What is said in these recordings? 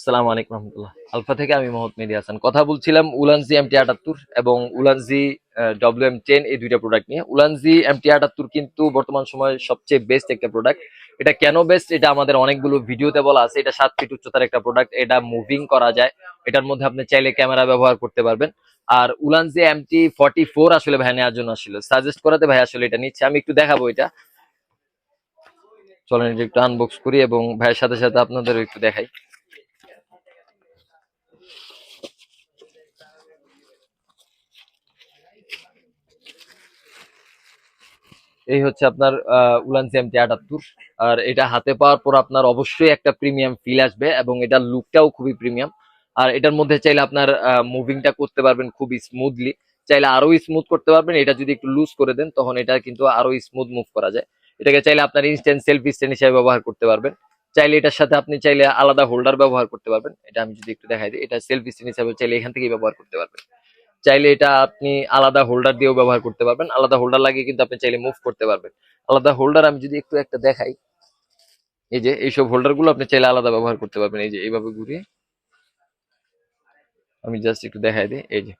আসসালামু আলাইকুম রহমতুল্লাহ। আলফা থেকে আমি মোহাম্মদ মেহেদি হাসান। কথা বলছিলাম উলানজি এমটি আটাত্তর এবং উলানজি ডব্লিউ এম টেন এই দুইটা প্রোডাক্ট নিয়ে। উলানজি এমটি আটাত্তর কিন্তু বর্তমান সময়ে সবচেয়ে বেস্ট একটা প্রোডাক্ট এটা কেন বেস্ট এটা আমাদের অনেকগুলো ভিডিওতে বলা আছে। এটা সাত ফিট উচ্চতার একটা প্রোডাক্ট এটা মুভিং করা যায়। এটার মধ্যে আপনি চাইলে ক্যামেরা ব্যবহার করতে পারবেন। আর উলানজি এমটি ফর্টি ফোর আসলে ভাই নেওয়ার জন্য আসছিল। সাজেস্ট করাতে ভাই আসলে এটা নিচ্ছে। আমি একটু দেখাবো এটা। চলেন একটু আনবক্স করি এবং ভাইয়ের সাথে সাথে আপনাদেরও একটু দেখাই। এই হচ্ছে আপনার উলান এমটি আটাত্তর। আর এটা হাতে পাওয়ার পর আপনার অবশ্যই একটা প্রিমিয়াম ফিল আসবে এবং এটার লুকটাও খুবই প্রিমিয়াম আর এটার মধ্যে চাইলে আপনার মুভিংটা করতে পারবেন খুবই স্মুথলি চাইলে আরও স্মুথ করতে পারবেন, এটা যদি একটু লুজ করে দেন, তখন এটা কিন্তু আরও স্মুথ মুভ করা যায়। এটাকে চাইলে আপনার ইনস্ট্যান্ট সেলফি স্ট্যান্ড হিসেবে ব্যবহার করতে পারবেন। চাইলে এটার সাথে আপনি চাইলে আলাদা হোল্ডার ব্যবহার করতে পারবেন। এটা আমি যদি একটু দেখাই দিই, এটা সেলফি স্ট্যান্ড হিসেবে চাইলে এখান থেকেই ব্যবহার করতে পারবেন। চাইলে এটা আপনি আলাদা হোল্ডার দিয়েও ব্যবহার করতে পারবেন। আলাদা হোল্ডার লাগিয়ে কিন্তু আপনি চাইলে মুভ করতে পারবেন। আলাদা হোল্ডার আমি যদি একটু একটা দেখাই, এই যে এইসব হোল্ডারগুলো আপনি চাইলে আলাদা ব্যবহার করতে পারবেন। এই যে এইভাবে ঘুরিয়ে আমি জাস্ট একটু দেখাই দিই। এই যে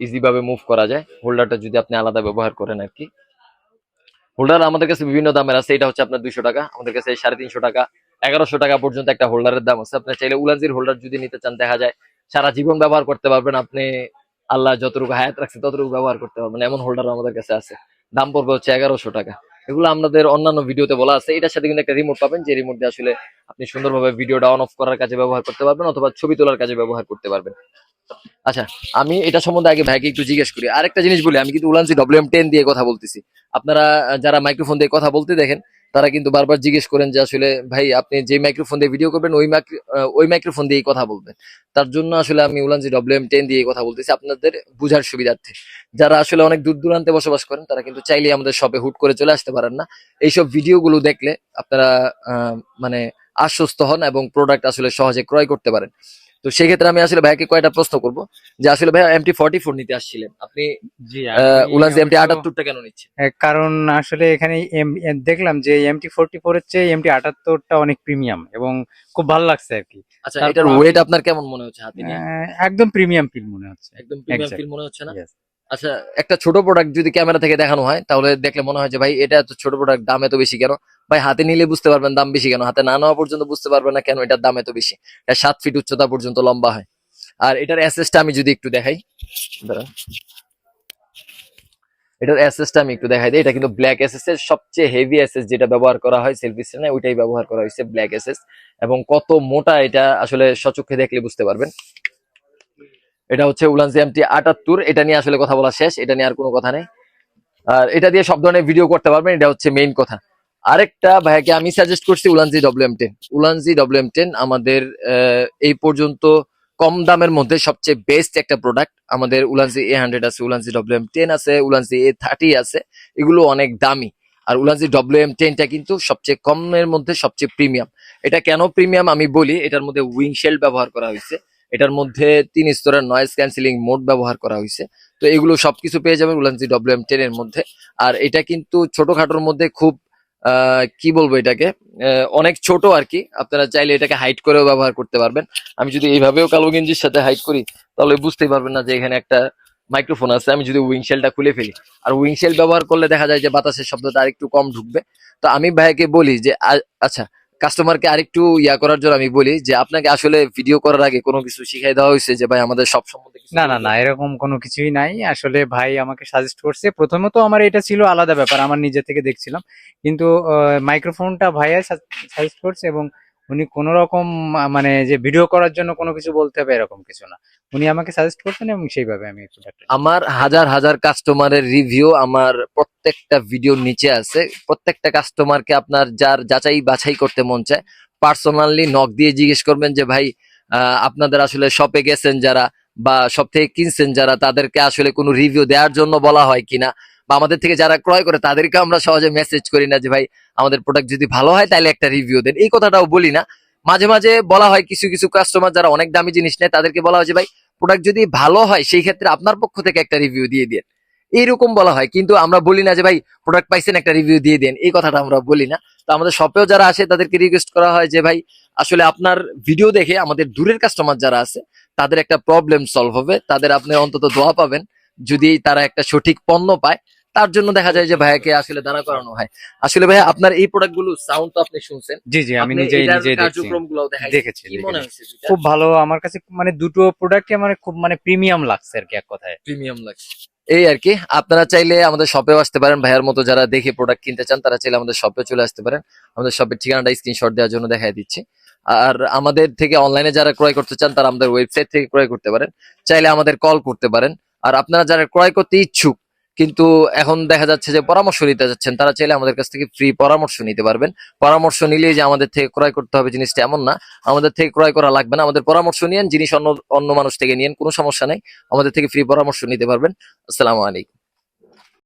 ইজি ভাবে মুভ করা যায়। হোল্ডারটা যদি আপনি আলাদা ব্যবহার করেন আর কি। হোল্ডার আমাদের কাছে বিভিন্ন দামের আছে। এটা হচ্ছে আপনার দুইশো টাকা। আমাদের কাছে সাড়ে তিনশো টাকা, এগারোশো টাকা পর্যন্ত একটা হোল্ডারের দাম আছে। আপনি চাইলে উলানজির হোল্ডার যদি নিতে চান, দেখা যায়। সারা জীবন ব্যবহার করতে পারবেন। আপনি আল্লাহ যতটুকু হায়াত রাখছে, ততটুকু ব্যবহার করতে পারবেন এমন হোল্ডার আমাদের কাছে আছে। দাম পড়বে হচ্ছে এগারোশো টাকা। এগুলো আমাদের অন্যান্য ভিডিওতে বলা আছে। এটার সাথে কিন্তু একটা রিমোট পাবেন। যে রিমোট দিয়ে আসলে আপনি সুন্দরভাবে ভিডিওটা অন অফ করার কাজে ব্যবহার করতে পারবেন অথবা ছবি তোলার কাজে ব্যবহার করতে পারবেন। আচ্ছা আমি এটা সম্বন্ধে আগে ভাইকে একটু জিজ্ঞেস করি। আরেকটা জিনিস বলি, আমি কিন্তু উলানসি ডব্লিউ এম টেন দিয়ে কথা বলতেছি। আপনারা, যারা মাইক্রোফোন দিয়ে কথা বলতে দেখেন তারা কিন্তু বারবার জিজ্ঞেস করেন যে আসলে, ভাই, আপনি যে মাইক্রোফোন দিয়ে ভিডিও করবেন, ওই ওই মাইক্রোফোন দিয়েই কথা বলবেন। তার জন্য আসলে আমি উলানজি ডব্লিউ এম টেন দিয়ে কথা বলতেছি আপনাদের বুঝার সুবিধার্থে। যারা আসলে অনেক দূর দূরান্তে বসবাস করেন, তারা কিন্তু চাইলে আমাদের শপে হুট করে চলে আসতে পারেন না। এইসব ভিডিওগুলো দেখলে আপনারা মানে আশ্বস্ত হন এবং প্রোডাক্ট আসলে সহজে ক্রয় করতে পারেন। তো সেক্ষেত্রে আমি আসলে ভাইকে কয়টা প্রশ্ন করব যে আসলে ভাই এমটি ফর্টি ফোর নিতে আসছিলেন। আপনি জি উলানজি এমটি আটাত্তরটা কেন নিচ্ছেন? কারণ আসলে এখানে এম- দেখলাম যে এমটি ফোরটি ফোর এর চেয়ে এমটি আটাত্তরটা অনেক প্রিমিয়াম এবং খুব ভালো লাগছে আর কি। আচ্ছা এটার ওয়েট আপনার কেমন মনে হচ্ছে হাতে নিয়ে? একদম প্রিমিয়াম ফিল মনে হচ্ছে। একদম প্রিমিয়াম ফিল মনে হচ্ছে না. আচ্ছা একটা ছোট প্রোডাক্ট যদি ক্যামেরা থেকে দেখানো হয়, তাহলে দেখলে মনে হয় যে, ভাই, এটা এত ছোট প্রোডাক্ট দাম এত বেশি কেন? ভাই, হাতে নিলে বুঝতে পারবেন দাম বেশি কেন? হাতে না নেওয়া পর্যন্ত বুঝতে পারবেন না কেন এটার দাম এত বেশি। এটা সাত ফিট উচ্চতা পর্যন্ত লম্বা হয়। আর এটার অ্যাসেসটা আমি যদি একটু দেখাই, দাঁড়ান। এটার অ্যাসেসটা আমি একটু দেখাই দিই। এটা কিন্তু ব্ল্যাক এসএস এর সবচেয়ে হেভি এসএস যেটা ব্যবহার করা হয় সেলফি স্ট্যান্ডে ওইটাই ব্যবহার করা হয়েছে ব্ল্যাক এসএস এবং কত মোটা এটা আসলে সচক্ষে দেখলে বুঝতে পারবেন। এটা হচ্ছে উলানজি এমটি আটাত্তর, এটা নিয়ে আসলে কথা বলা শেষ, এটা নিয়ে আর কোনো কথা নেই। আর এটা দিয়ে সব ধরনের ভিডিও করতে পারবেন, এটা হচ্ছে মেইন কথা। আরেকটা ভাইয়াকে আমি সাজেস্ট করছি Ulanzi W M ten. Ulanzi W M ten আমাদের এই পর্যন্ত কম দামের মধ্যে সবচেয়ে বেস্ট একটা প্রোডাক্ট আমাদের উলানজি এ হান্ড্রেড আছে উলানজি ডব্লিউ এম টেন আছে উলানজি এ থার্টি আছে, এগুলো অনেক দামি। আর উলানজি ডব্লিউ এম টেনটা কিন্তু সবচেয়ে কমের মধ্যে সবচেয়ে প্রিমিয়াম এটা কেন প্রিমিয়াম আমি বলি? এটার মধ্যে উইংশেল ব্যবহার করা হয়েছে। এটার মধ্যে তিন স্তরের নয়েজ ক্যান্সেলিং মোড ব্যবহার করা হয়েছে। তো এগুলো সবকিছু পেয়ে যাবেন উলানজি ডব্লিউ এম টেন এর মধ্যে। আর এটা কিন্তু ছোটোখাটোর মধ্যে খুব কি বলব এটাকে অনেক ছোট আর কি। আপনারা চাইলে এটাকে হাইট করেও ব্যবহার করতে পারবেন। আমি যদি এইভাবেও কালো গেঞ্জির সাথে হাইট করি, তাহলে বুঝতেই পারবেন না যে এখানে একটা মাইক্রোফোন আছে। আমি যদি উইংশেলটা খুলে ফেলি, আর উইংশেল ব্যবহার করলে দেখা যায় যে বাতাসের শব্দটা আরেকটু কম ঢুকবে। তো আমি ভাইকে বলি যে আচ্ছা কাস্টমারকে আরেকটু ইয়া করার জন্য আমি বলি যে আপনাকে আসলে ভিডিও করার আগে কোনো কিছু শিখাই দেওয়া হয়েছে যে ভাই আমাদের সব সম্বন্ধে না না না এরকম কোনো কিছুই নাই। আসলে ভাই আমাকে সাজেস্ট করছে। প্রথমত আমার এটা ছিল আলাদা ব্যাপার আমার নিজে থেকে দেখছিলাম। কিন্তু মাইক্রোফোনটা ভাইয়া সাজেস্ট করছে এবং উনি কোন রকম মানে যে ভিডিও করার জন্য কোনো কিছু বলতে হবে এরকম কিছু না। উনি আমাকে সাজেস্ট করছেন এবং সেইভাবে আমি আমার হাজার হাজার কাস্টমারের রিভিউ আমার প্রত্যেকটা ভিডিওর নিচে আছে। প্রত্যেকটা কাস্টমারকে আপনার যার যাচাই বাছাই করতে মন চায় পার্সোনালি নক দিয়ে জিজ্ঞেস করবেন যে, ভাই আপনাদের আসলে শপে গেছেন যারা বা সব থেকে কিনছেন যারা, তাদেরকে আসলে কোনো রিভিউ দেওয়ার জন্য বলা হয় কিনা? বা আমাদের থেকে যারা ক্রয় করে, তাদেরকে আমরা সহজে মেসেজ করি না যে, ভাই, আমাদের প্রোডাক্ট যদি ভালো হয়, তাহলে একটা রিভিউ দেন। এই কথাটাও বলি না। মাঝে মাঝে বলা হয় কিছু কিছু কাস্টমার যারা অনেক দামি জিনিস নেয়, তাদেরকে বলা হয় যে, ভাই প্রোডাক্ট যদি ভালো হয়, সেই ক্ষেত্রে আপনার পক্ষ থেকে একটা রিভিউ দিয়ে দিন। এইরকম বলা হয়। কিন্তু আমরা বলি না যে, ভাই প্রোডাক্ট পাইছেন, একটা রিভিউ দিয়ে দেন। এই কথাটা আমরা বলি না। তো আমাদের শপেও যারা আসে, তাদেরকে রিকোয়েস্ট করা হয় যে, ভাই, আসলে আপনার ভিডিও দেখে আমাদের দূরের কাস্টমার যারা আছে, তাদের একটা প্রবলেম সলভ হবে। তাদের আপনি অন্তত দোয়া পাবেন। যদি তারা একটা সঠিক পণ্য পায় তার জন্য দেখা যায় যে ভাইয়াকে আসলে দাঁড়া করানো হয়। আসলে ভাইয়া আপনার এই প্রোডাক্টগুলো সাউন্ড তো আপনি শুনছেন। জি জি আমি নিজেই নিজেই কার্যক্রমগুলো দেখেছি, মনে খুব ভালো আমার কাছে মানে দুটো প্রোডাক্টই আমার খুব মানে প্রিমিয়াম লাগছে আর কি এক কথায়। প্রিমিয়াম লাগছে। এই আর কি আপনারা চাইলে আমাদের শপেও আসতে পারেন। ভাইয়ার মতো যারা দেখে প্রোডাক্ট কিনতে চান তারা চাইলে আমাদের শপে চলে আসতে পারেন। আমাদের শপের ঠিকানাটা স্ক্রিনশট দেওয়ার জন্য দেখাই দিচ্ছি। আর আমাদের থেকে অনলাইনে যারা ক্রয় করতে চান তারা আমাদের ওয়েবসাইট থেকে ক্রয় করতে পারেন। চাইলে আমাদের কল করতে পারেন। আর আপনারা যারা ক্রয় করতে ইচ্ছুক কিন্তু এখন দেখা যাচ্ছে যে পরামর্শ নিতে যাচ্ছেন, তারা চাইলে আমাদের কাছ থেকে ফ্রি পরামর্শ নিতে পারবেন। পরামর্শ নিলেই যে আমাদের থেকে ক্রয় করতে হবে জিনিসটা এমন না, আমাদের থেকে ক্রয় করা লাগবে না। আমাদের পরামর্শ নিয়েন, জিনিস অন্য অন্য মানুষ থেকে নিয়েন, কোনো সমস্যা নেই। আমাদের থেকে ফ্রি পরামর্শ নিতে পারবেন। আসসালামু আলাইকুম।